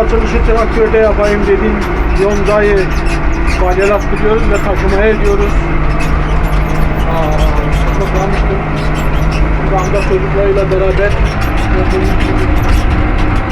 açılışı traktörde yapayım dedim. Yoncayı balyalattırıyoruz ve takımaya ediyoruz. Aa, toplamıştım. Şu anda çocuklarıyla beraber.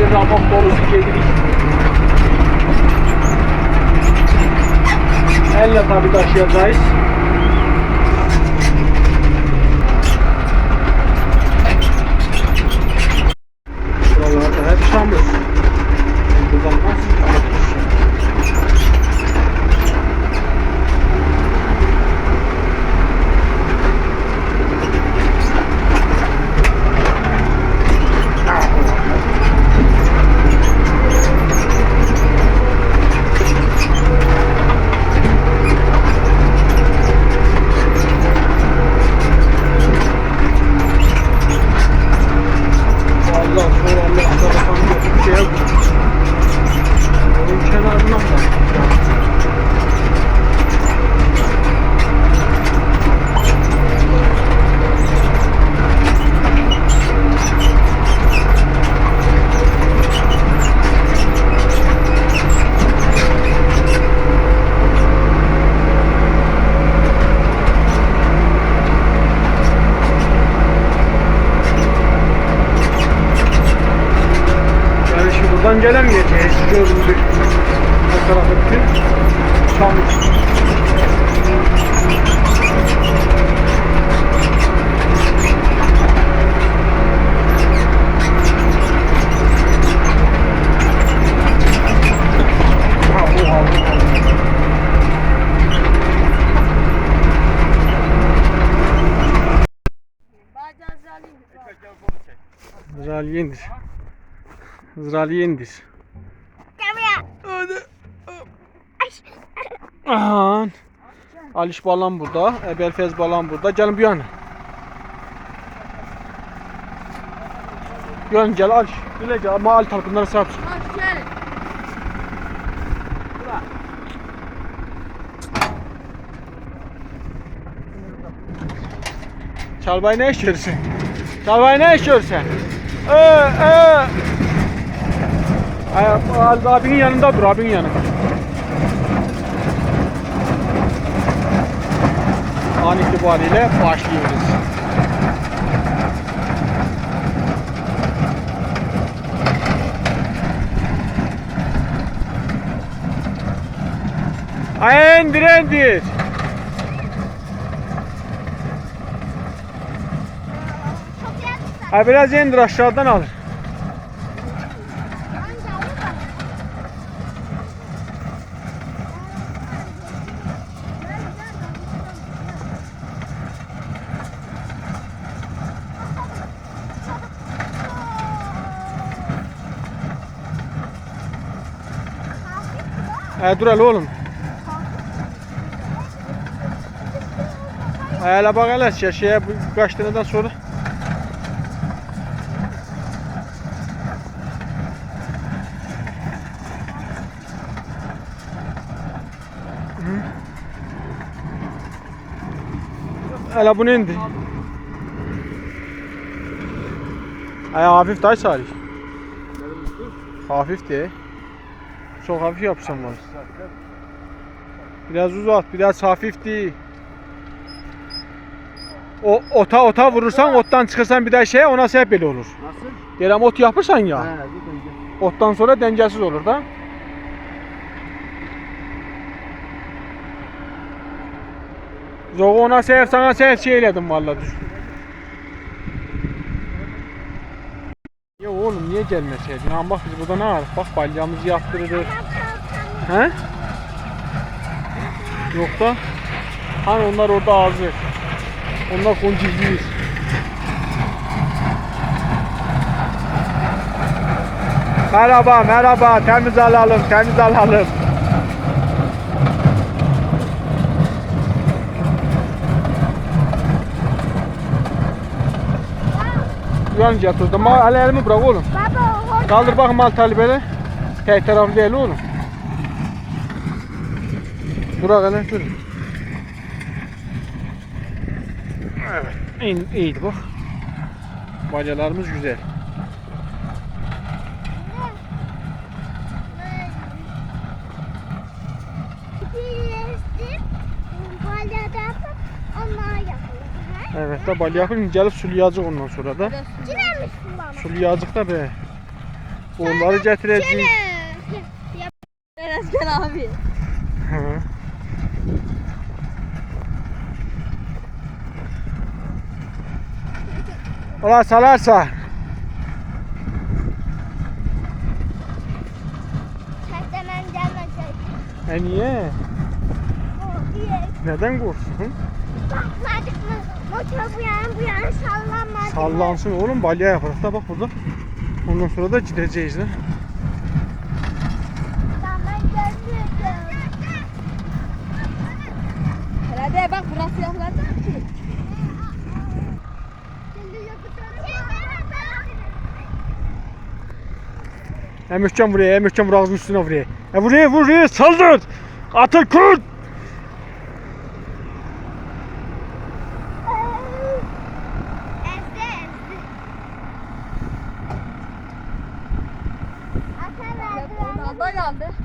Bir ramak dolusu gedik. Elle tabi taşıyacağız. Buralarda hep çamur. Şimdi buradan gelemeyeceğiz. Göründü. O tarafı bütün bu. Zraliye indir. Hadi. Ahan. Aliş balan burada. Ebelfez balan burada. Gelin bir yana. Gelin gel Aliş. Güle gel. Ama Ali tarafından sahip çık. Çalbay ne işiyorsun? Çalbay ne işiyorsun? Ee, ee. Ali abinin yanında dur, abinin yanında. An itibariyle başlıyoruz. Çok yakın. Ay biraz indir aşağıdan alır. Ay dur hele oğlum. Ay hele bak hele şey, şeye bu kaç taneden sonra. Hele bunu indi. Ay hafif day Salih. Hafif de. Çok hafif yapsam var. Biraz uzat, biraz hafif değil. O ota ota vurursan ottan çıkarsan bir daha şey ona sebep böyle olur. Nasıl? Diyelim ot yapırsan ya. He. Ottan sonra dengesiz olur da. Zogu ona sev sana sev şey eyledim vallahi düş. Ya oğlum niye gelmeseydin? Ha bak biz burada ne var? Bak balyamızı yaptırdık. He? Yok da. Hani onlar orada ağzı. Onlar koncizliyiz. Merhaba, merhaba. Temiz alalım, temiz alalım. Kur'an getirdim. Ma hele elimi bırak oğlum. Baba. Kaldır bakayım al talibeli. Tek taraflı eli oğlum. Bırak elini şöyle. Evet. İn, iyiydi bak. Bacalarımız güzel. Evet, da balyakın gelip sulayacak ondan sonra da. Burası bana. Sulayacak da be. Onları getireceğiz. Eresken abi. Hı. Ola salarsa. Çektemem gelmeyecek. E niye? Neden korksun? Bakmadık Motor bu yana bu yana sallanmadı. Sallansın oğlum balya yaparız da bak burada. Ondan sonra da gideceğiz de. Herhalde bak burası yapılacak ki. Emircan buraya, Emircan vur ağzının üstüne buraya. E buraya buraya saldır. Atıl kurt.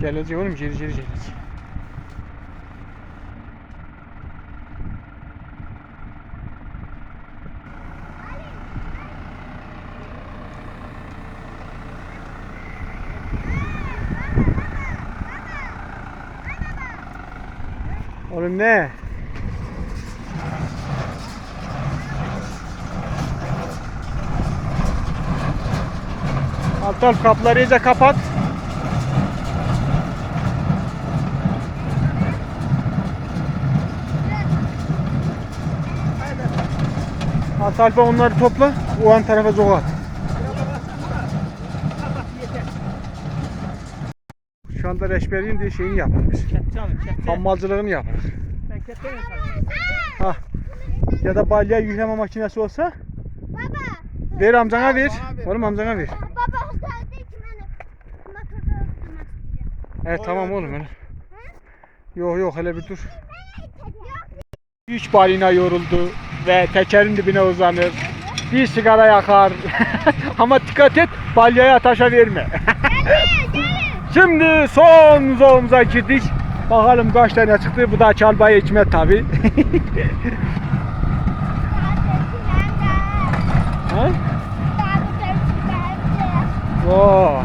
Gelecek oğlum geri geri gelecek. Oğlum ne? Aptal kapıları iyice kapat. Atalpa onları topla. O an tarafa zoğa at. Şu anda reşberliğin diye şeyini yaparız. Kepçe alın, kepçe. Hammalcılığını yaparız. Ben kepçe mi? Ha. Ya da balya yükleme makinesi olsa Baba. ver amcana ver. Oğlum amcana ver. Baba ki beni. Evet tamam oğlum öyle. Yok yok hele bir dur. Yok. Üç balina yoruldu ve tekerin dibine uzanır. Bir sigara yakar. Ama dikkat et balyaya taşa verme. Şimdi son zoğumuza girdik. Bakalım kaç tane çıktı. Bu da çalbayı hikmet tabi. ha? Oo.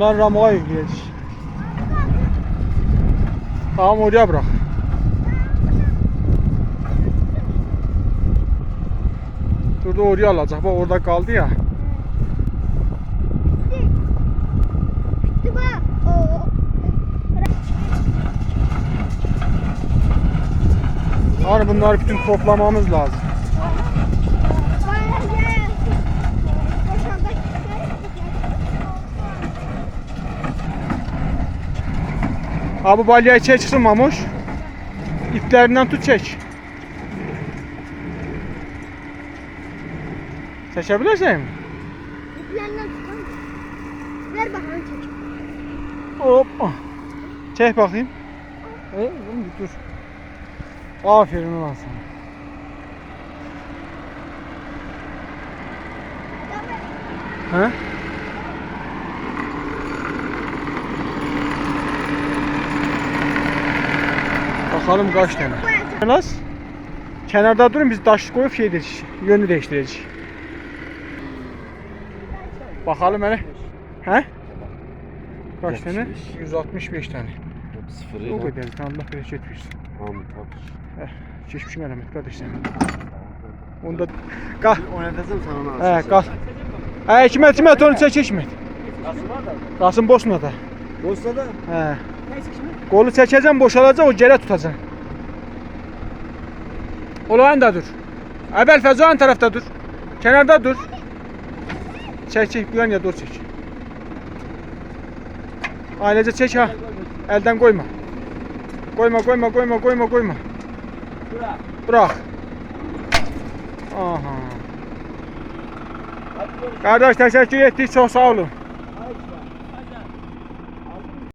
Onları ramoğa yükleyeceğiz. Tamam oraya bırak. Dur da oraya alacak. Bak orada kaldı ya. Hani bunları bütün toplamamız lazım. Abi balyayı çek çıksın Mamuş. İplerinden tut çek. Çekebilirsin mi? Ver bakalım çek. Hop. Çek bakayım. E, oğlum dur. Aferin ulan sana. He? Bakalım kaç tane. Las. Kenarda durun biz taş koyup şey edeceğiz. Yönünü değiştireceğiz. Bakalım hele. He? Kaç tane? 165 tane. O Sıfırıyla. kadar. Allah bereket versin. Tamam tamam. Geçmişin alamet kardeşler. Onda kal. Oynatasam sana onu He kal. He Hikmet Hikmet onu çek Hikmet. Nasıl var da? Kalsın Bosna'da. Dostada He. Neyse. Kolu çekeceğim boşalacak o gele tutacak. Olağan da dur. Ebel Fezo ön tarafta dur. Kenarda dur. Çek çek yan ya dur çek. Ailece çek ha. Elden koyma. Koyma koyma koyma koyma koyma. Bırak. Bırak. Aha. Kardeş teşekkür ettik. Çok sağ olun. Hadi. Hadi. Aldın mı?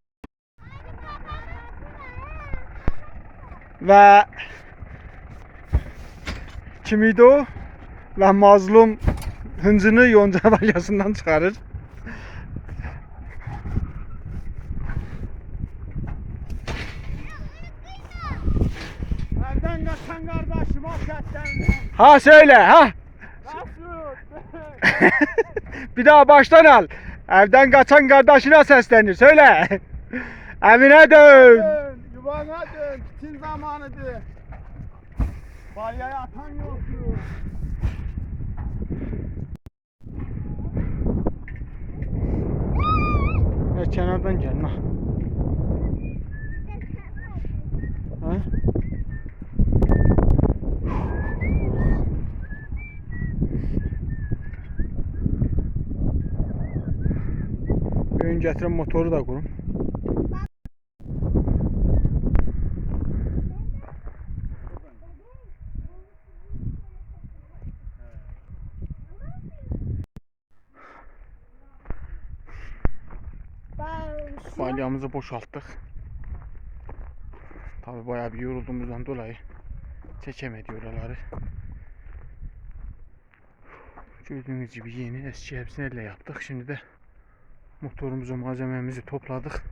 Ve kimiydi o? Ve mazlum hıncını yonca balyasından çıkarır. Nereden kaçan kardeşim sesten? Ha söyle ha. Bir daha baştan al. Evden kaçan kardeşine seslenir. Söyle. Emine dön. Dön, yuvana dön. Çin zamanıdır. Balyaya atan yoktu. Evet kenardan gel. Ha. Ha? Ön gətirən motoru da qurum. Ben Balyamızı boşalttık. Tabi bayağı bir yorulduğumuzdan dolayı çekemedi oraları. Gördüğünüz gibi yeni eski hepsini elle yaptık. Şimdi de motorumuzu malzememizi topladık.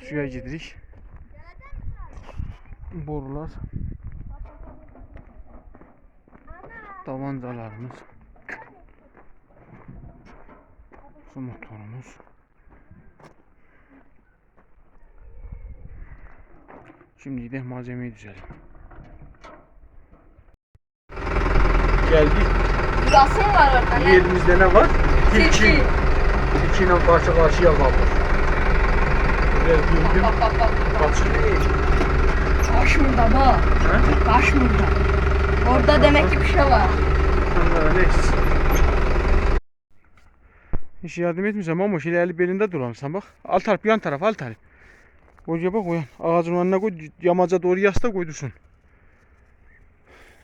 Suya gidirik. Borular. Tavancalarımız. Su motorumuz. Şimdi de malzemeyi düzelim. Geldik. Mı var orada? Yerimizde ne var? Tilki. Tilkiyle karşı karşıya kaldık. Biraz güldüm. Bak bak bak. Kaçırıyor. Taş burada bak. Taş burada. Orada demek ki bir şey var. Neyse. Hiç yardım etmeyeceğim ama şöyle eli belinde duramsan bak. Al taraf yan taraf al taraf. Koca bak o yan. Ağacın önüne koy yamaca doğru yasla koy dursun.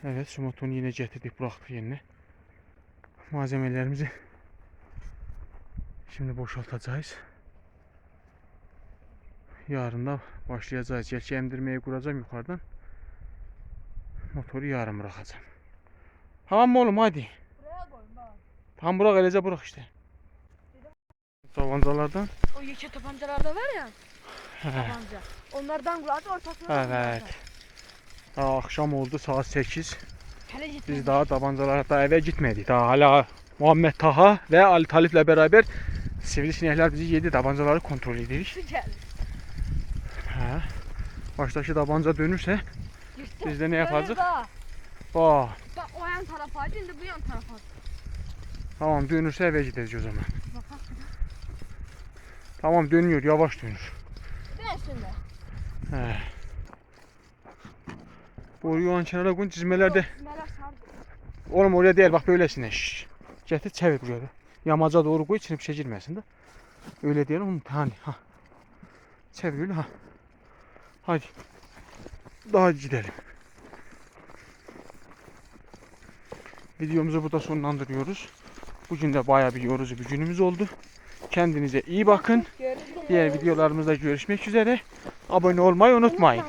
Evet şu motorunu yine getirdik bıraktık yerine. Malzemelerimizi şimdi boşaltacağız. Yarın da başlayacağız. Gerçi emdirmeyi kuracağım yukarıdan. Motoru yarın bırakacağım. Tamam oğlum hadi. Buraya koy bak. Tam bırak elece bırak işte. Tabancalardan. O yeke tabancalarda var ya. Tabanca. Onlardan kulağdı ortasına. Evet. Daha akşam oldu saat 8. Hele gitme. Biz daha tabancalara da eve gitmedik. Daha hala Muhammed Taha ve Ali Talip'le beraber sivrisinekler bizi yedi tabancaları kontrol edirik. Gel. He. Baştaki tabanca dönürse Yırttı. biz de ne Dönür yapacağız? bak. Aa, Bak o yan tarafa şimdi bu yan tarafa. tamam dönürse eve gideriz o zaman. Tamam dönüyor yavaş dönür. Dönsün de. He. Boruyu yan kenara koyun çizmelerde. Meler sardı. Oğlum oraya değil bak böylesine. Şşş. Getir çevir buraya da. Yamaca doğru koy içine bir şey girmesin de. Öyle değil oğlum. Hani ha. Çevir öyle ha. Hadi. Daha gidelim. Videomuzu burada sonlandırıyoruz. Bugün de bayağı bir yorucu bir günümüz oldu. Kendinize iyi bakın. Diğer videolarımızda görüşmek üzere. Abone olmayı unutmayın.